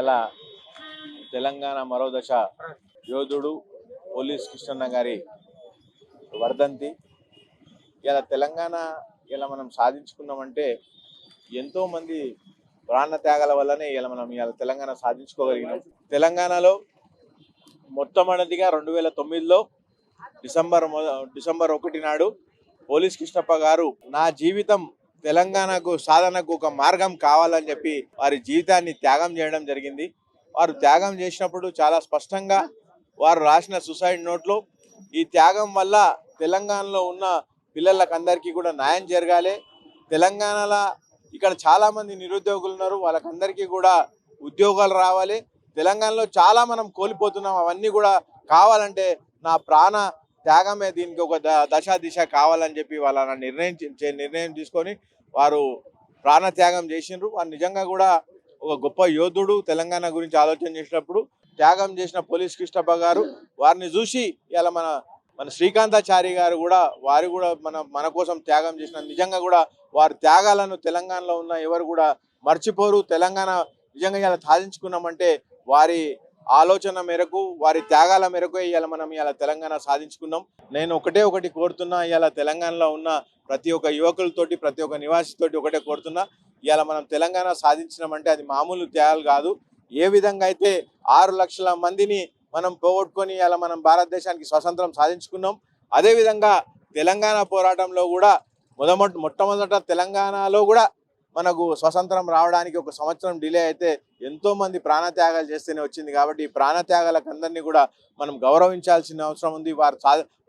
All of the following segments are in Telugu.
ఇలా తెలంగాణ మరో దశ. యోధుడు పోలీస్ కృష్ణన్న గారి వర్ధంతి. ఇలా తెలంగాణ ఇలా మనం సాధించుకున్నామంటే ఎంతోమంది ప్రాణ త్యాగాల వల్లనే ఇలా మనం ఇలా తెలంగాణ సాధించుకోగలిగినాం. తెలంగాణలో మొట్టమొదటిగా రెండు వేల తొమ్మిదిలో డిసెంబర్ డిసెంబర్ ఒకటి నాడు పోలీస్ కృష్ణప్ప గారు నా జీవితం తెలంగాణకు సాధనకు ఒక మార్గం కావాలని చెప్పి వారి జీవితాన్ని త్యాగం చేయడం జరిగింది. వారు త్యాగం చేసినప్పుడు చాలా స్పష్టంగా వారు రాసిన సూసైడ్ నోట్లో ఈ త్యాగం వల్ల తెలంగాణలో ఉన్న పిల్లలకందరికీ కూడా న్యాయం జరగాలి. తెలంగాణలో ఇక్కడ చాలామంది నిరుద్యోగులు ఉన్నారు. వాళ్ళకందరికీ కూడా ఉద్యోగాలు రావాలి. తెలంగాణలో చాలా మనం కోల్పోతున్నాం. అవన్నీ కూడా కావాలంటే నా ప్రాణ త్యాగమే దీనికి ఒక ద- దశ దిశ కావాలని చెప్పి వాళ్ళ నిర్ణయం చే- నిర్ణయం తీసుకొని వారు ప్రాణ త్యాగం చేసిండ్రు. వారు నిజంగా కూడా ఒక గొప్ప యోధుడు తెలంగాణ గురించి ఆలోచన చేసినప్పుడు త్యాగం చేసిన పోలీస్ కృష్ణప్ప గారు వారిని చూసి ఇలా మన మన శ్రీకాంతాచారి గారు కూడా వారు కూడా మన మన కోసం త్యాగం చేసిన నిజంగా కూడా వారి త్యాగాలను తెలంగాణలో ఉన్న ఎవరు కూడా మర్చిపోరు. తెలంగాణ నిజంగా ఇలా సాధించుకున్నామంటే వారి ఆలోచన మేరకు వారి త్యాగాల మేరకు ఇవాళ మనం ఇవాళ తెలంగాణ సాధించుకున్నాం. నేను ఒకటే ఒకటి కోరుతున్నా ఇవాళ తెలంగాణలో ఉన్న ప్రతి ఒక్క యువకులతోటి ప్రతి ఒక్క నివాసితోటి ఒకటే కోరుతున్నా ఇవాళ మనం తెలంగాణ సాధించినామంటే అది మామూలు త్యాగాలు కాదు. ఏ విధంగా అయితే ఆరు లక్షల మందిని మనం పోగొట్టుకొని ఇలా మనం భారతదేశానికి స్వతంత్రం సాధించుకున్నాం అదేవిధంగా తెలంగాణ పోరాటంలో కూడా మొదమొదట మొట్టమొదట తెలంగాణలో కూడా మనకు స్వతంత్రం రావడానికి ఒక సంవత్సరం డిలే అయితే ఎంతో మంది ప్రాణత్యాగాలు చేస్తేనే వచ్చింది కాబట్టి ఈ ప్రాణత్యాగాలకు అందరినీ కూడా మనం గౌరవించాల్సిన అవసరం ఉంది. వారు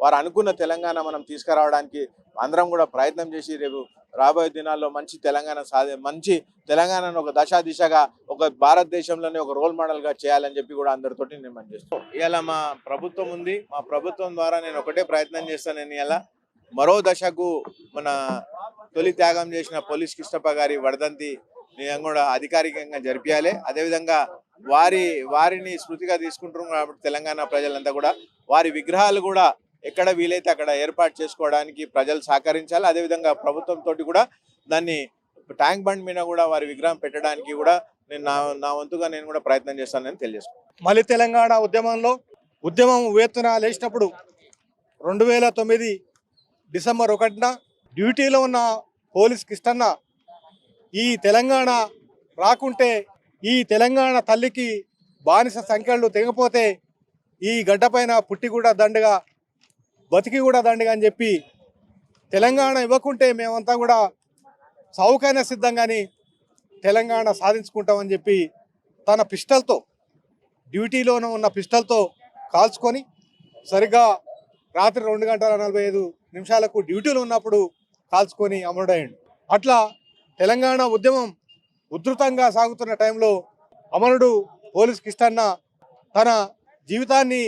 వారు అనుకున్న తెలంగాణ మనం తీసుకురావడానికి అందరం కూడా ప్రయత్నం చేసి రేపు రాబోయే దినాల్లో మంచి తెలంగాణ సాధి మంచి తెలంగాణను ఒక దశ దిశగా ఒక భారతదేశంలోనే ఒక రోల్ మోడల్గా చేయాలని చెప్పి కూడా అందరితోటి నేను మనం చేస్తాను ఇలా మా ప్రభుత్వం ఉంది. మా ప్రభుత్వం ద్వారా నేను ఒకటే ప్రయత్నం చేస్తాను. నేను ఇలా మరో దశకు మన తొలి త్యాగం చేసిన పోలీస్ కృష్ణప్ప గారి వడదంతి నేను కూడా అధికారికంగా జరిపించాలి అదేవిధంగా వారి వారిని స్మృతిగా తీసుకుంటున్నాం కాబట్టి తెలంగాణ ప్రజలంతా కూడా. వారి విగ్రహాలు కూడా ఎక్కడ వీలైతే అక్కడ ఏర్పాటు చేసుకోవడానికి ప్రజలు సహకరించాలి. అదేవిధంగా ప్రభుత్వం తోటి కూడా దాన్ని ట్యాంక్ బండ్ మీద కూడా వారి విగ్రహం పెట్టడానికి కూడా నేను నా నా వంతుగా నేను కూడా ప్రయత్నం చేస్తానని తెలియజేసుకుంటాను మళ్ళీ తెలంగాణ ఉద్యమంలో ఉద్యమం వేతన లేచినప్పుడు రెండు వేల తొమ్మిది డిసెంబర్ ఒకటిన డ్యూటీలో ఉన్న పోలీస్ కిష్టన్న ఈ తెలంగాణ రాకుంటే ఈ తెలంగాణ తల్లికి బానిస సంఖ్యలు తెగపోతే ఈ గడ్డపైన పుట్టి కూడా దండగా బతికి కూడా దండగా అని చెప్పి తెలంగాణ ఇవ్వకుంటే మేమంతా కూడా సౌకర్య సిద్ధంగాని తెలంగాణ సాధించుకుంటామని చెప్పి తన పిస్టల్తో డ్యూటీలోనూ ఉన్న పిస్టల్తో కాల్చుకొని సరిగ్గా రాత్రి రెండు గంటల నలభై ఐదు నిమిషాలకు డ్యూటీలో ఉన్నప్పుడు కాల్చుకొని అమరుడయ్యాడు. అట్లా తెలంగాణ ఉద్యమం ఉధృతంగా సాగుతున్న టైంలో అమరుడు పోలీస్ కిష్టన్న తన జీవితాన్ని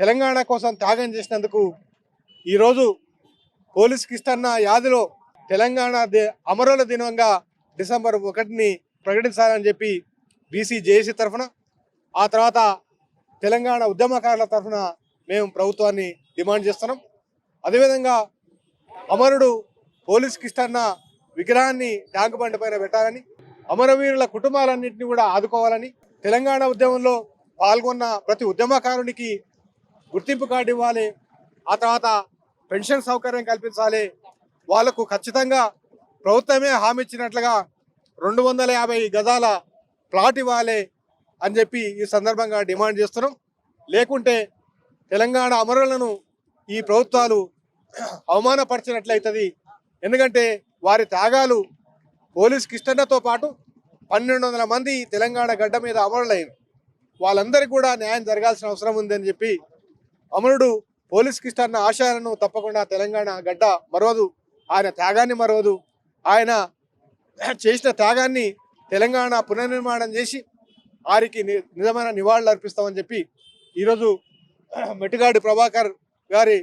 తెలంగాణ కోసం త్యాగం చేసినందుకు ఈరోజు పోలీస్ కిష్టన్న యాదిలో తెలంగాణ అమరుల దినంగా డిసెంబర్ ఒకటిని ప్రకటించాలని చెప్పి బీసీ జేఏసీ తరఫున ఆ తర్వాత తెలంగాణ ఉద్యమకారుల తరఫున మేము ప్రభుత్వాన్ని డిమాండ్ చేస్తున్నాం. అదేవిధంగా అమరుడు పోలీస్ కిష్టన్న విగ్రహాన్ని ట్యాంక్ బండి పైన పెట్టాలని అమరవీరుల కుటుంబాలన్నింటినీ కూడా ఆదుకోవాలని తెలంగాణ ఉద్యమంలో పాల్గొన్న ప్రతి ఉద్యమకారునికి గుర్తింపు కార్డు ఇవ్వాలి. ఆ తర్వాత పెన్షన్ సౌకర్యం కల్పించాలి. వాళ్ళకు ఖచ్చితంగా ప్రభుత్వమే హామీ ఇచ్చినట్లుగా రెండు వందల యాభై గజాల ప్లాట్ ఇవ్వాలి అని చెప్పి ఈ సందర్భంగా డిమాండ్ చేస్తున్నాం. లేకుంటే తెలంగాణ అమరులను ఈ ప్రభుత్వాలు అవమానపరిచినట్లయితుంది. ఎందుకంటే వారి త్యాగాలు పోలీస్ కిష్టన్నతో పాటు పన్నెండు వందల మంది తెలంగాణ గడ్డ మీద అమరులైన వాళ్ళందరికీ కూడా న్యాయం జరగాల్సిన అవసరం ఉందని చెప్పి అమరుడు పోలీస్ కిష్టన్న ఆశయాలను తప్పకుండా తెలంగాణ గడ్డ మరవదు ఆయన త్యాగాన్ని మరవదు ఆయన చేసిన త్యాగాన్ని తెలంగాణ పునర్నిర్మాణం చేసి వారికి ని- నిజమైన నివాళులు అర్పిస్తామని చెప్పి ఈరోజు మెట్టిగాడి ప్రభాకర్ గారి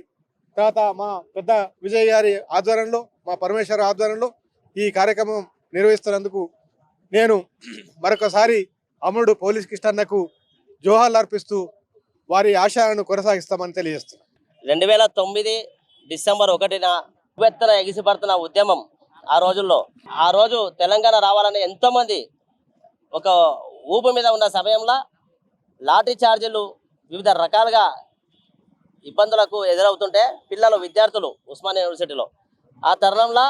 తర్వాత మా పెద్ద విజయ్ గారి ఆధ్వర్యంలో మా పరమేశ్వర ఆధ్వర్యంలో ఈ కార్యక్రమం నిర్వహిస్తున్నందుకు నేను మరొకసారి అమరుడు పోలీస్ కృష్ణన్నకు జోహార్లు అర్పిస్తూ వారి ఆశయాలను కొనసాగిస్తామని తెలియజేస్తున్నాను. రెండు వేల తొమ్మిది డిసెంబర్ ఒకటిన ఉవ్వెత్తున ఎగిసిపడుతున్న ఉద్యమం ఆ రోజుల్లో. ఆ రోజు తెలంగాణ రావాలని ఎంతోమంది ఒక ఊపు మీద ఉన్న సమయంలో లాఠీ చార్జీలు వివిధ రకాలుగా ఇబ్బందులకు ఎదురవుతుంటే పిల్లలు విద్యార్థులు ఉస్మానియా యూనివర్సిటీలో ఆ తరుణంలో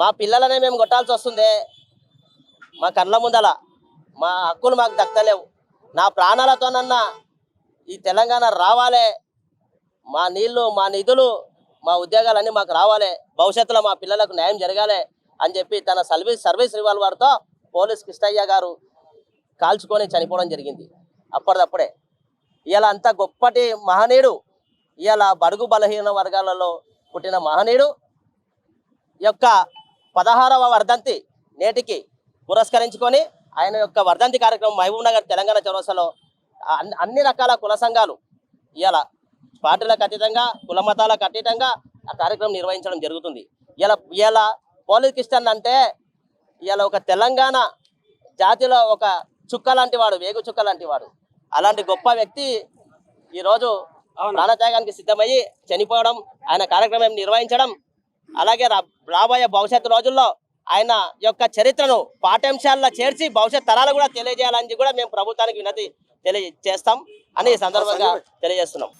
మా పిల్లలనే మేము కొట్టాల్సి వస్తుంది. మా కళ్ళ ముందల మా హక్కులు మాకు దక్కలేవు. నా ప్రాణాలతోనన్నా ఈ తెలంగాణ రావాలే. మా నీళ్ళు మా నిధులు మా ఉద్యోగాలన్నీ మాకు రావాలి. భవిష్యత్తులో మా పిల్లలకు న్యాయం జరగాలి అని చెప్పి తన సర్వీస్ సర్వీస్ రివాల్వర్తో పోలీస్ కిష్టయ్య గారు కాల్చుకొని చనిపోవడం జరిగింది. అప్పటిదప్పుడే. ఇలా అంత గొప్పటి మహనీయుడు ఇలా బడుగు బలహీన వర్గాలలో పుట్టిన మహనీయుడు యొక్క పదహారవ వర్ధంతి నేటికి పురస్కరించుకొని ఆయన యొక్క వర్ధంతి కార్యక్రమం మహబూబ్ నగర్ తెలంగాణ చౌరస్తాలో అన్ని- అన్ని రకాల కుల సంఘాలు ఇలా పార్టీలకు అతీతంగా కుల మతాలకు అతీతంగా ఆ కార్యక్రమం నిర్వహించడం జరుగుతుంది. ఇలా ఇలా పోలీస్ కిషన్ అంటే ఇలా ఒక తెలంగాణ జాతిలో ఒక చుక్క లాంటి వాడు వేగు చుక్క లాంటి వాడు. అలాంటి గొప్ప వ్యక్తి ఈరోజు ప్రాణత్యాగానికి సిద్ధమయ్యి చనిపోవడం ఆయన కార్యక్రమం నిర్వహించడం అలాగే రా- రాబోయే భవిష్యత్తు రోజుల్లో ఆయన యొక్క చరిత్రను పాఠ్యాంశాల్లో చేర్చి భవిష్యత్ తరాలు కూడా తెలియజేయాలని కూడా మేము ప్రభుత్వానికి వినతి తెలియజేస్తాం అని ఈ సందర్భంగా తెలియజేస్తున్నాం.